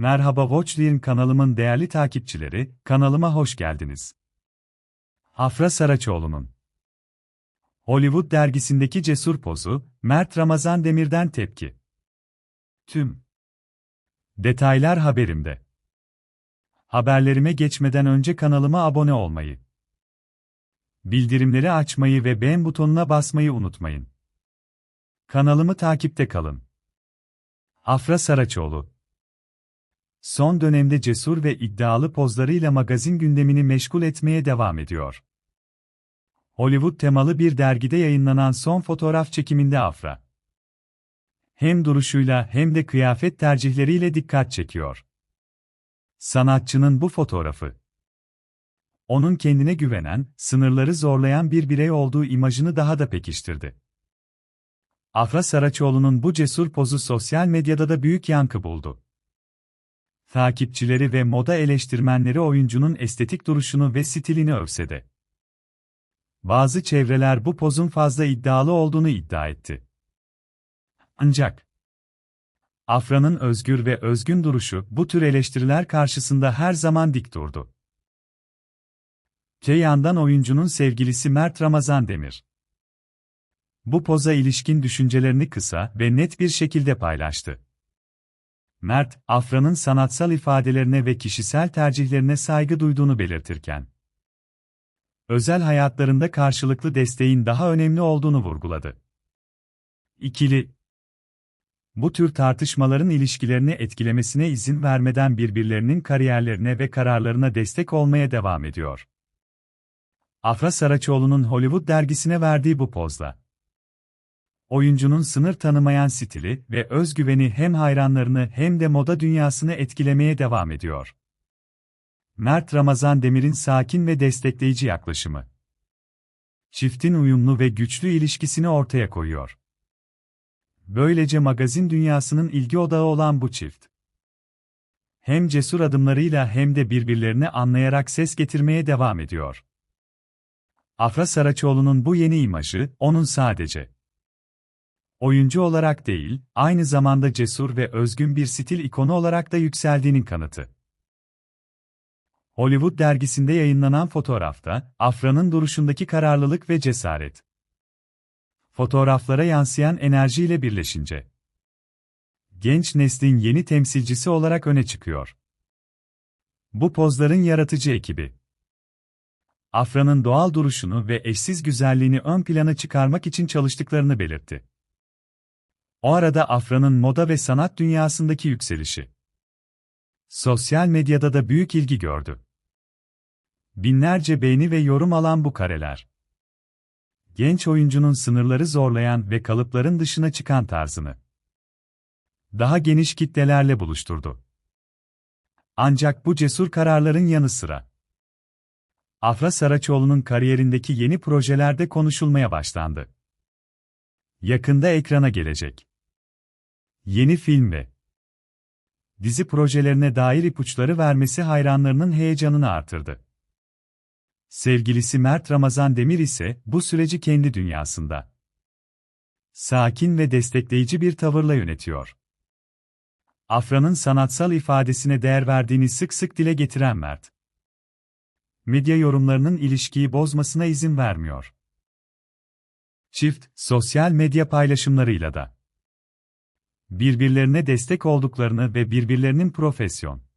Merhaba Watchline kanalımın değerli takipçileri, kanalıma hoş geldiniz. Afra Saraçoğlu'nun Hollywood dergisindeki cesur pozu, Mert Ramazan Demir'den tepki. Tüm detaylar haberimde. Haberlerime geçmeden önce kanalıma abone olmayı, bildirimleri açmayı ve beğen butonuna basmayı unutmayın. Kanalımı takipte kalın. Afra Saraçoğlu Son dönemde cesur ve iddialı pozlarıyla magazin gündemini meşgul etmeye devam ediyor. Hollywood temalı bir dergide yayınlanan son fotoğraf çekiminde Afra, hem duruşuyla hem de kıyafet tercihleriyle dikkat çekiyor. Sanatçının bu fotoğrafı, onun kendine güvenen, sınırları zorlayan bir birey olduğu imajını daha da pekiştirdi. Afra Saraçoğlu'nun bu cesur pozu sosyal medyada da büyük yankı buldu. Takipçileri ve moda eleştirmenleri oyuncunun estetik duruşunu ve stilini övse de. Bazı çevreler bu pozun fazla iddialı olduğunu iddia etti. Ancak Afra'nın özgür ve özgün duruşu bu tür eleştiriler karşısında her zaman dik durdu. Te oyuncunun sevgilisi Mert Ramazan Demir. Bu poza ilişkin düşüncelerini kısa ve net bir şekilde paylaştı. Mert, Afra'nın sanatsal ifadelerine ve kişisel tercihlerine saygı duyduğunu belirtirken, özel hayatlarında karşılıklı desteğin daha önemli olduğunu vurguladı. İkili, bu tür tartışmaların ilişkilerini etkilemesine izin vermeden birbirlerinin kariyerlerine ve kararlarına destek olmaya devam ediyor. Afra Saraçoğlu'nun Hollywood dergisine verdiği bu pozla, oyuncunun sınır tanımayan stili ve özgüveni hem hayranlarını hem de moda dünyasını etkilemeye devam ediyor. Mert Ramazan Demir'in sakin ve destekleyici yaklaşımı. Çiftin uyumlu ve güçlü ilişkisini ortaya koyuyor. Böylece magazin dünyasının ilgi odağı olan bu çift, hem cesur adımlarıyla hem de birbirlerini anlayarak ses getirmeye devam ediyor. Afra Saraçoğlu'nun bu yeni imajı, onun sadece oyuncu olarak değil, aynı zamanda cesur ve özgün bir stil ikonu olarak da yükseldiğinin kanıtı. Hollywood dergisinde yayınlanan fotoğrafta, Afra'nın duruşundaki kararlılık ve cesaret. Fotoğraflara yansıyan enerjiyle birleşince, genç neslin yeni temsilcisi olarak öne çıkıyor. Bu pozların yaratıcı ekibi, Afra'nın doğal duruşunu ve eşsiz güzelliğini ön plana çıkarmak için çalıştıklarını belirtti. O arada Afra'nın moda ve sanat dünyasındaki yükselişi. Sosyal medyada da büyük ilgi gördü. Binlerce beğeni ve yorum alan bu kareler. Genç oyuncunun sınırları zorlayan ve kalıpların dışına çıkan tarzını daha geniş kitlelerle buluşturdu. Ancak bu cesur kararların yanı sıra Afra Saraçoğlu'nun kariyerindeki yeni projelerde konuşulmaya başlandı. Yakında ekrana gelecek. Yeni film ve dizi projelerine dair ipuçları vermesi hayranlarının heyecanını artırdı. Sevgilisi Mert Ramazan Demir ise bu süreci kendi dünyasında sakin ve destekleyici bir tavırla yönetiyor. Afra'nın sanatsal ifadesine değer verdiğini sık sık dile getiren Mert, medya yorumlarının ilişkiyi bozmasına izin vermiyor. Çift, sosyal medya paylaşımlarıyla da birbirlerine destek olduklarını ve birbirlerinin profesyon